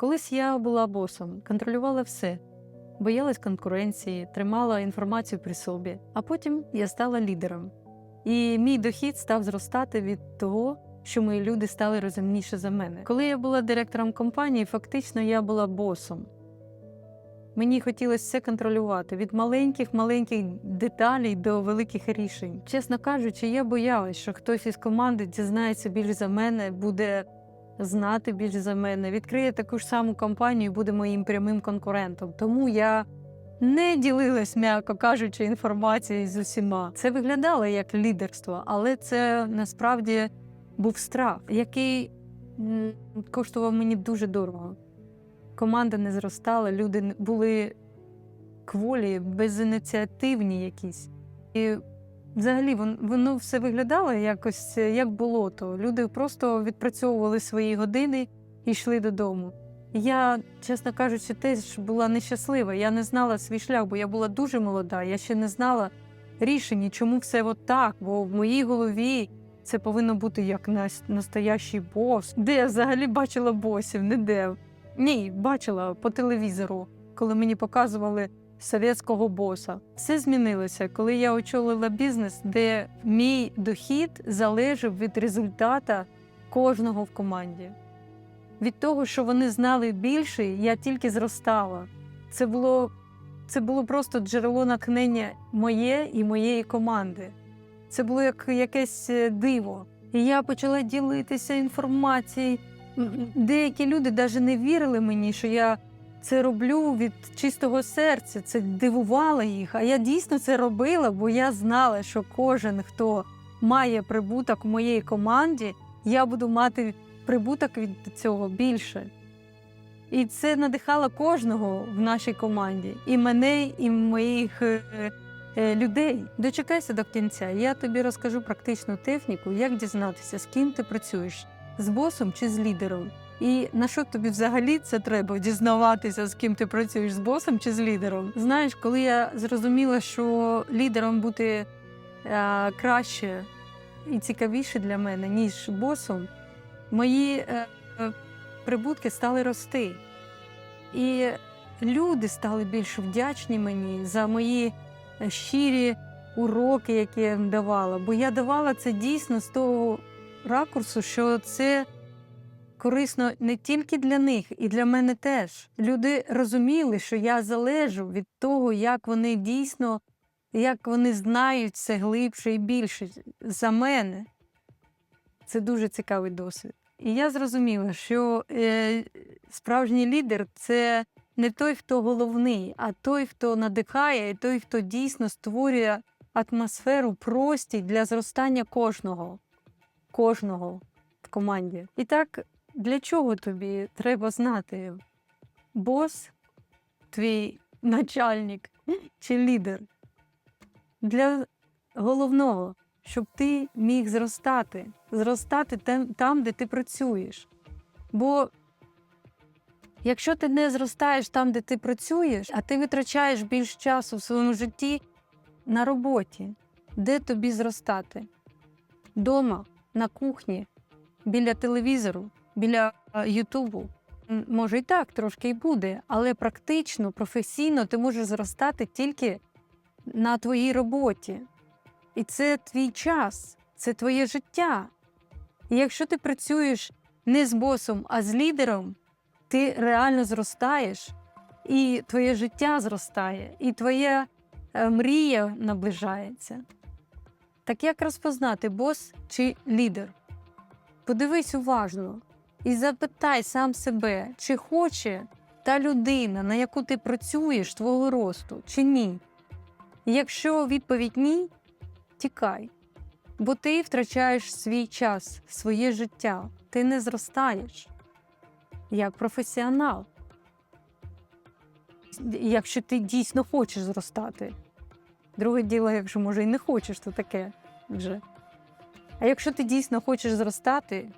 Колись я була босом, контролювала все, боялась конкуренції, тримала інформацію при собі, а потім я стала лідером. І мій дохід став зростати від того, що мої люди стали розумніше за мене. Коли я була директором компанії, фактично я була босом. Мені хотілося все контролювати від маленьких маленьких деталей до великих рішень. Чесно кажучи, я боялась, що хтось із команди дізнається більш за мене, буде знати більш за мене, відкриє таку ж саму компанію, і буде моїм прямим конкурентом. Тому я не ділилась, м'яко кажучи, інформацією з усіма. Це виглядало як лідерство, але це насправді був страх, який коштував мені дуже дорого. Команда не зростала, люди були кволі, безініціативні якісь. І взагалі вон- воно все виглядало якось як болото. Люди просто відпрацьовували свої години і йшли додому. Я, чесно кажучи, теж була нещаслива. Я не знала свій шлях, бо я була дуже молода. Я ще не знала рішення, чому все от так, бо в моїй голові це повинно бути як настоящий бос. Де я взагалі бачила босів? Ніде. Ні, бачила по телевізору, коли мені показували совєтського боса. Все змінилося, коли я очолила бізнес, де мій дохід залежав від результата кожного в команді. Від того, що вони знали більше, я тільки зростала. Це було, це було просто джерело натхнення моє і моєї команди. Це було як якесь е, диво. І я почала ділитися інформацією. Деякі люди навіть не вірили мені, що я це роблю від чистого серця. Це дивувало їх. А я дійсно це робила, бо я знала, що кожен, хто має прибуток в моїй команді, я буду мати прибуток від цього більше. І це надихало кожного в нашій команді, і мене, і моїх е, е, людей. Дочекайся до кінця. Я тобі розкажу практичну техніку, як дізнатися, з ким ти працюєш, з босом чи з лідером. І на що тобі взагалі це треба дізнаватися, з ким ти працюєш, з босом чи з лідером? Знаєш, коли я зрозуміла, що лідером бути е, краще і цікавіше для мене, ніж босом, мої е, е, прибутки стали рости. І люди стали більш вдячні мені за мої е, щирі уроки, які я їм давала. Бо я давала це дійсно з того ракурсу, що це корисно не тільки для них, і для мене теж. Люди розуміли, що я залежу від того, як вони дійсно, як вони знають це глибше і більше за мене. Це дуже цікавий досвід. І я зрозуміла, що е, справжній лідер це не той, хто головний, а той, хто надихає, і той, хто дійсно створює атмосферу простій для зростання кожного, кожного в команді. І так, для чого тобі треба знати бос, твій начальник чи лідер? Для головного, щоб ти міг зростати, зростати там, де ти працюєш. Бо якщо ти не зростаєш там, де ти працюєш, а ти витрачаєш більш часу в своєму житті на роботі, де тобі зростати? Дома, на кухні, біля телевізору, біля Ютубу. Може, і так трошки й буде, але практично, професійно ти можеш зростати тільки на твоїй роботі. І це твій час, це твоє життя. І якщо ти працюєш не з босом, а з лідером, ти реально зростаєш, і твоє життя зростає, і твоя е, мрія наближається. Так як розпознати бос чи лідер? Подивись уважно і запитай сам себе, чи хоче та людина, на яку ти працюєш, твого росту, чи ні. Якщо відповідь ні, тікай, бо ти втрачаєш свій час, своє життя, ти не зростаєш як професіонал. Якщо ти дійсно хочеш зростати. Друге діло, якщо може і не хочеш, то таке вже. А якщо ти дійсно хочеш зростати,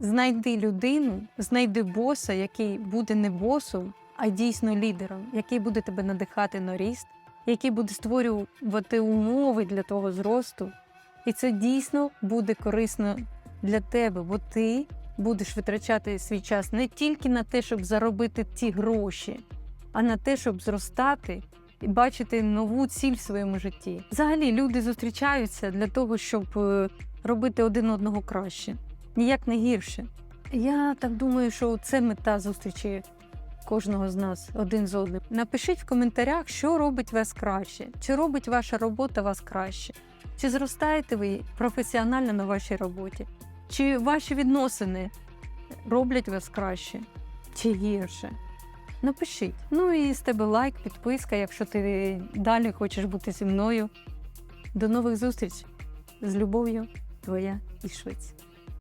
знайди людину, знайди боса, який буде не босом, а дійсно лідером, який буде тебе надихати на ріст, який буде створювати умови для того зросту. І це дійсно буде корисно для тебе, бо ти будеш витрачати свій час не тільки на те, щоб заробити ті гроші, а на те, щоб зростати і бачити нову ціль в своєму житті. Взагалі люди зустрічаються для того, щоб е, робити один одного краще, ніяк не гірше. Я так думаю, що це мета зустрічі кожного з нас один з одним. Напишіть в коментарях, що робить вас краще, чи робить ваша робота вас краще, чи зростаєте ви професіонально на вашій роботі, чи ваші відносини роблять вас краще, чи гірше. Напишіть. Ну і з тебе лайк, підписка, якщо ти далі хочеш бути зі мною. До нових зустрічей. З любов'ю, твоя і Швець.